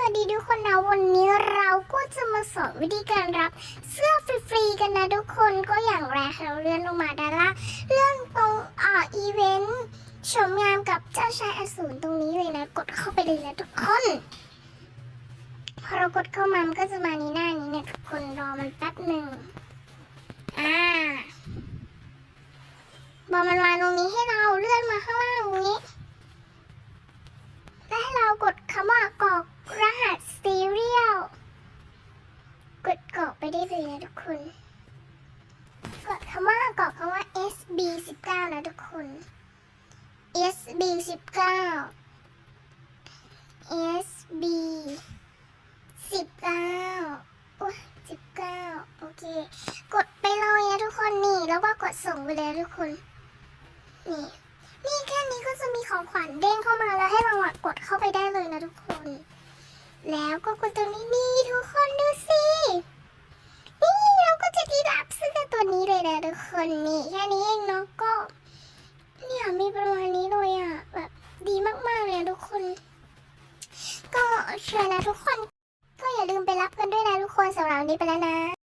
สวัสดีทุกคนนะวันนี้เราก็จะมาสอนวิธีการรับเสื้อฟรีๆกันนะทุกคนก็อย่างแรกเราเลื่อนลงมาด้านล่างเลื่อนตรงอ่าอีเวนต์ชมงามกับเจ้าชายอสูรตรงนี้เลยนะ กดเข้าไปเลยนะทุกคนพอเรากดเข้ามามันก็จะมาในหน้านี้นะทุกคนรอมันแป๊บหนึ่งอ่าพอมันมาตรงนี้ให้เราเลื่อนมาข้างล่างตรงนี้ และให้เรากดคำว่ากรอกรหัส serial กดกรอก ไปได้เลยนะทุกคน กดคำว่ากรอกคำว่า SB 19นะทุกคน SB 19 SB 19โอ้ย19 โอเค กดไปเลยนะทุกคนนี่ แล้วก็กดส่งไปเลยทุกคน นี่ นี่แค่นี้ก็จะมีของขวัญเด้งเข้ามาแล้วให้เราอะกดเข้าไปได้เลยนะทุกคน แล้วก็กดตรงนี้นี่ทุกคนดูสิ นี่เราก็จะได้รับเสื้อตัว นะทุกคนนี่แค่นี้เองเนาะก็ เนี่ยมีประมาณนี้เลยอะแบบดีมากๆเลยทุกคน ก็เชิญนะทุกคน ก็อย่าลืมไปรับกันด้วยนะทุกคนสำหรับวันนี้ไปแล้วนะ